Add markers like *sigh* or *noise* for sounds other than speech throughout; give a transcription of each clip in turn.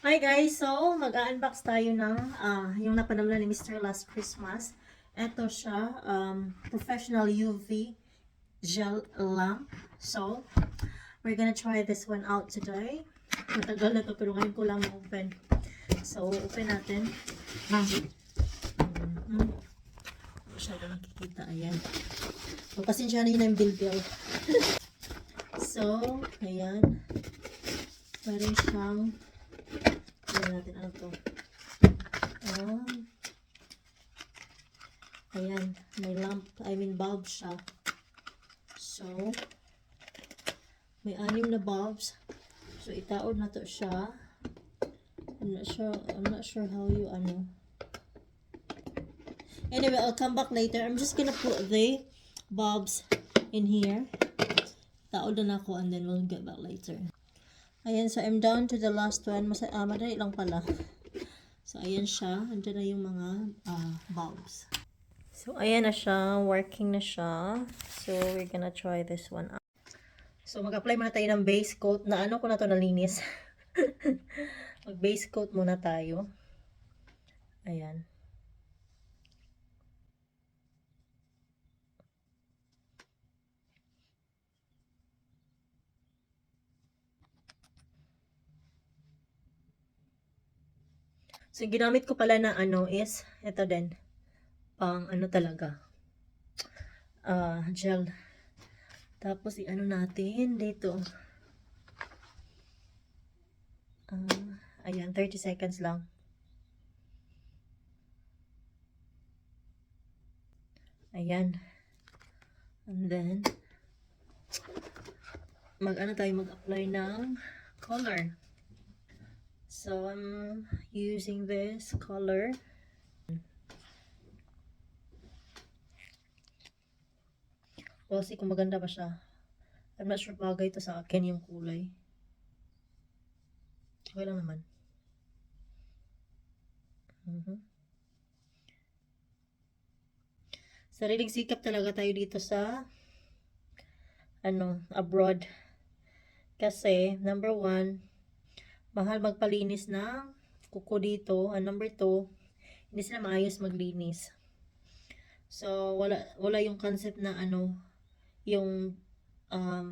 Hi guys! So, mag-unbox tayo ng ah, yung napanalo ni Mr. Last Christmas. Ito siya, um, professional UV gel lamp. So, we're gonna try this one out today. Matagal na to pero ngayon ko lang open. So, open natin. Mm-hmm. Masyado nakikita. Ayan. So, pasensya na yun ang bill-bill. *laughs* so, ayan. Parang siyang Tingnan natin ano to. Ah. Ayan, may lamp, I mean bulb siya. So, may anim na bulbs. So, itaod na to siya. I'm not sure, I'm not sure how you, ano. Anyway, I'll come back later. I'm just gonna put the bulbs in here. Taod na ako and then we'll get back later. Ayan, so I'm down to the last one. Mas ah, madali lang pala. So, ayan siya. Andiyan na yung mga ah, bulbs. So, ayan na siya. Working na siya. So, we're gonna try this one out. So, mag-apply muna tayo ng base coat. Na ano ko na to nalinis. *laughs* Mag-base coat muna tayo. Ayan. So, ginamit ko pala na ano is, ito din, pang ano talaga, ah gel. Tapos, i-ano natin dito. Ah, ayan, 30 seconds lang. Ayan. And then, mag-ano tayo, mag-apply ng color. So I'm using this color. We'll see kung maganda ba siya. I'm not sure bagay to sa akin yung kulay. Okay lang naman. Mhm. Sariling sikap talaga tayo dito sa ano, abroad. Kasi, number one, mahal magpalinis ng kuko dito. And number two, hindi sila maayos maglinis. So, wala, wala yung concept na ano, yung, um,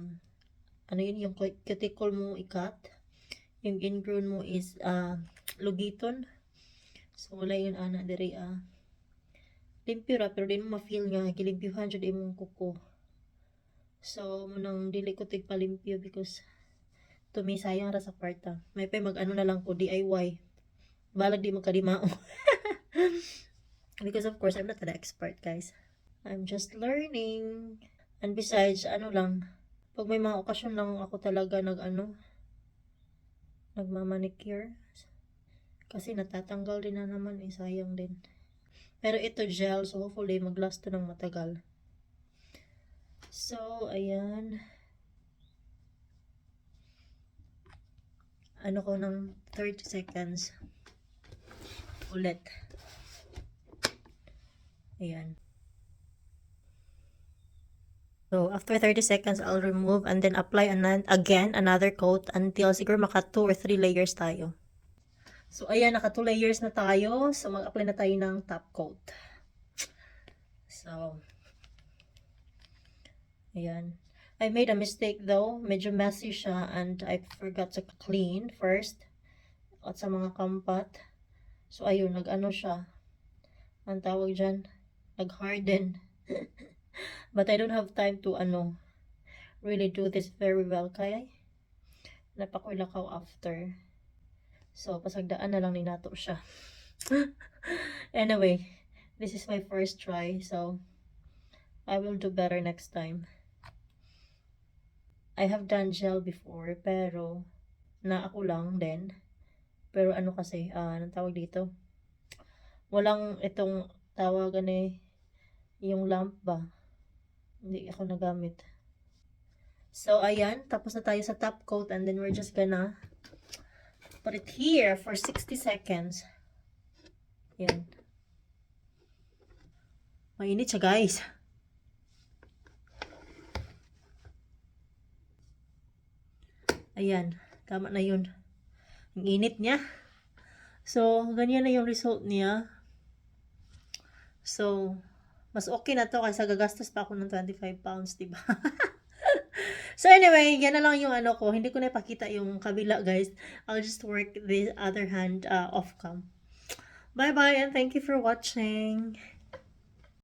ano yun, yung cu- cuticle mo ikat. Yung ingrown mo is, uh, lugiton. So, wala yun, ana, diri, ah. limpyo ra, pero di mo ma-feel nga, kilimpyuhan dyan imong kuko. So, munang dili ko tigpalimpyo because tumisayang ra sa kwarta. May pa mag-ano na lang ko, DIY. Balag di magkadimao. *laughs* Because of course, I'm not an expert, guys. I'm just learning. And besides, ano lang, pag may mga okasyon lang ako talaga nag-ano, nagmamanicure. Kasi natatanggal din na naman, eh, sayang din. Pero ito gel, so hopefully mag-last to ng matagal. So, ayan. Ano ko ng 30 seconds. Ulit. Ayan. So after 30 seconds I'll remove and then apply an again another coat until siguro maka 2 or 3 layers tayo. So ayan naka 2 layers na tayo. So mag-apply na tayo ng top coat. So ayan I made a mistake though. Medyo messy siya and I forgot to clean first. At sa mga kampat. So ayun, nag-ano siya. Ang tawag dyan, nag-harden. *laughs* But I don't have time to ano, really do this very well. Kaya, napakulakaw after. So, pasagdaan na lang ni nato siya. *laughs* anyway, this is my first try. So, I will do better next time. I have done gel before, pero na ako lang din. Pero ano kasi, ah, anong tawag dito? Walang itong tawagan eh, yung lamp ba? Hindi ako nagamit. So, ayan. Tapos na tayo sa top coat and then we're just gonna put it here for 60 seconds. Yan. Mainit siya, guys. Ayan, tama na yun. Ang init niya. So, ganyan na yung result niya. So, mas okay na to kaysa gagastos pa ako ng 25 pounds, di ba? *laughs* so anyway, yan na lang yung ano ko. Hindi ko na ipakita yung kabila, guys. I'll just work the other hand uh, off cam. Bye-bye and thank you for watching.